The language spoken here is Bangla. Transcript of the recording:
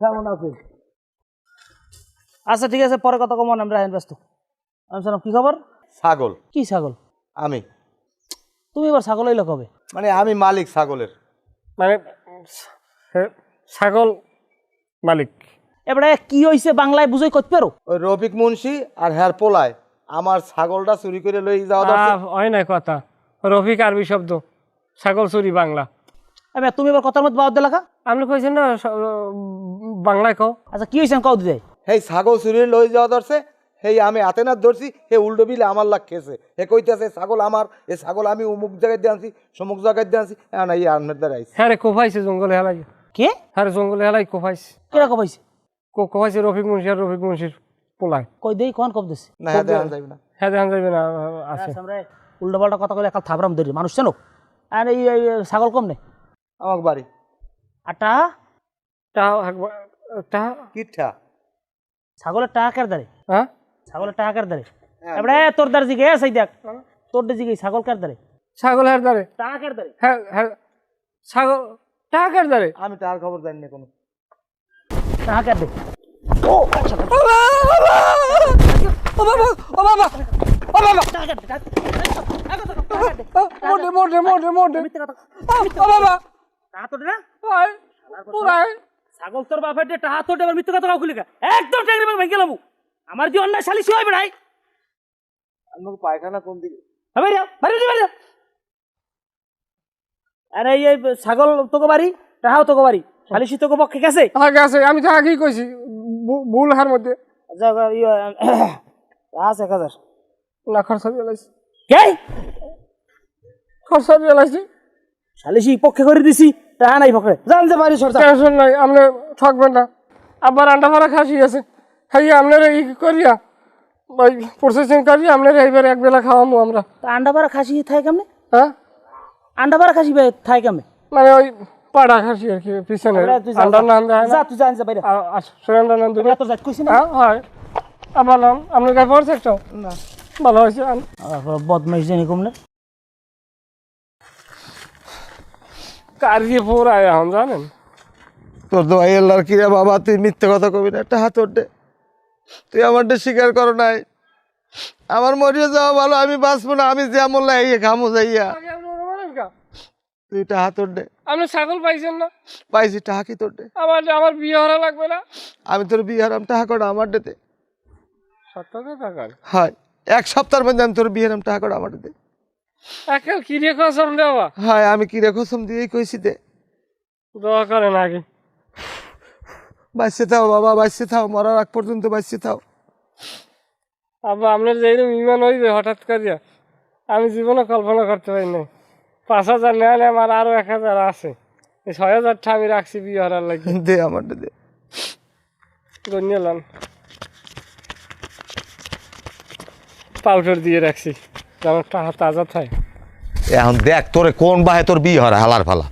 কেমন আছেন? আচ্ছা ঠিক আছে পরে কথা কমান আমরা আইন ব্যস্ত। আমি সালাম কি খবর? ছাগল। কি ছাগল? আমি। তুমি এবার ছাগল এলো কবে? মানে আমি মালিক ছাগলের। মানে ছাগল মালিক। এবারে কি হয়েছে বাংলায় বুঝাই করতে পারো? ওই রফিক মুন্সি আর হ্যার পোলায় আমার ছাগলটা চুরি করে লই যাওয়া দরকার। হয় না কথা। রফিক আরবি শব্দ ছাগল চুরি বাংলা। এবার তুমি এবার কথার মধ্যে বাদ দিলাকা আপনি কইছেন না বাংলায় কও? আচ্ছা কি হয়েছে কও দিতে সেই ছাগল চুরি লই যাওয়া ধরছে সেই আমি হাতে না ধরছি হে উল্টো বিলে আমার লাগ খেয়েছে। হে কইতেছে ছাগল আমার এ ছাগল আমি অমুক জায়গায় দিয়ে আনছি সমুক জায়গায় দিয়ে আনছি না এই আনমের দ্বারা আইছি। হ্যাঁ রে কোফাইছে জঙ্গলে হেলাই। কে? হ্যাঁ রে জঙ্গলে হেলাই কোফাইছে। কেরা কবাইছে কো- কোফাইছে রফিক মুন্সি আর রফিক মুন্সির পোলায়। কই দেই কোন কব দিছে? না হ্যাঁ দেখান যাবে না। হ্যাঁ দেখান যাবে না আছে। আমরা উল্টো পাল্টা কথা কইলে একাল থাবরাম ধরি মানুষ চেনো আর এই এই ছাগল কম নেই আমার বাড়ি। তাও একবার তাও কিঠা ছাগলের টাকা কার দাঁড়ে হ্যাঁ ছাগলের টাকা কার দাঁড়ে এবারে তোর দাঁড় জিগে সেই দেখ তোর দে জিগে ছাগল কার দাঁড়ে ছাগল হ্যাঁ দাঁড়ে টাকা কার দাঁড়ে হ্যাঁ হ্যাঁ ছাগল টাকার দাঁড়ে আমি তার খবর জানি না কোনো টাকা কার দে ও বাবা ও বাবা ও বাবা টাকা কার দে, টাকা- মোটে মোটে মোটে মোটে ও বাবা না? পুরাই। ছাগল তোর বাপের মৃত্যু কথা খুলি একদম টেকরি ভেঙে গেলাম আমার যে অন্যায় হয় বেড়াই আমাকে পায়খানা কোন দিকে? হবে রে বাড়ি বাড়ি আরে এই ছাগল তোকে বাড়ি টাহাও তোকে বাড়ি। শালিশি তোকে পক্ষে গেছে? আগে আছে আমি তো আগেই কইছি ভুল হার মধ্যে। ইয়ে, আছে এক হাজার। না খরচা দিয়ে লাইছি। কে? খরচা দিয়ে লাইছি। শালিশি পক্ষে করে দিছি টাহা নাই পক্ষে। জানতে পারি টেনশন নাই আপনি ঠকবেন না। আবার আন্ডা ফারা খাসি আছে। খাই আপনার এই করিয়া ওই প্রসেসিং করি আপনার এইবার এক বেলা খাওয়ামো আমরা। তা আন্ডা খাসি থাকে কেমনে? হ্যাঁ? আন্ডা পাড়া খাসি থাকে কেমনে? মানে ওই পাড়া খাসি আর কি পিছনে। তুই যা, তুই সুরেন্দ্র তোর যাই কইছি না। হ্যাঁ হয়। আবার আপনার কাছে পড়ছে একটা? না। ভালো হয়েছে। বদমাইশ জানি কমলে কার দিয়ে পড়ায় এখন জানেন? তোর দোয়াই আল্লাহর কিরে বাবা তুই মিথ্যে কথা কবি না একটা হাতর দে তুই আমার ডে স্বীকার করো নাই। আমার মরিয়ে যাওয়া ভালো আমি বাঁচবো না আমি যেমন লাইয়ে ঘামো যাইয়া? তুই একটা হাতর দে আপনি ছাগল পাইছেন না? পাইছি টাহা কি তোর দে? আমার আমার বিয়ে হরা লাগবে না? আমি তোর বিয়ে হারাম টাহা কটা আমার ডেতে সত্তর টাকার হয় এক সপ্তাহের মধ্যে আমি তোর বিয়ে হারাম টাহা কটা আমার ডেতে একাল কি রে কসম দেওয়া? হয় আমি কি রেখো সম দিয়েই কইছি দে দোয়া করেন আগে। বাঁচতে থাও বাবা বাঁচতে থাও মরার আগ পর্যন্ত বাঁচতে থাও। আব্বা আপনার যেরকম ইমান হইবে হঠাৎ করিয়া আমি জীবনে কল্পনা করতে পারি নাই। পাঁচ হাজার নেন আমার আরও এক হাজার আছে। এই ছয় হাজারটা আমি রাখছি বিয়ে হরার লাগে। দে আমার দে। গণ্যলাম পাউডার দিয়ে রাখছি। যেমন টাকা তাজা থাকে এখন দেখ তোরে কোন বাহে তোর বিয়ে হয় হালার ফালা।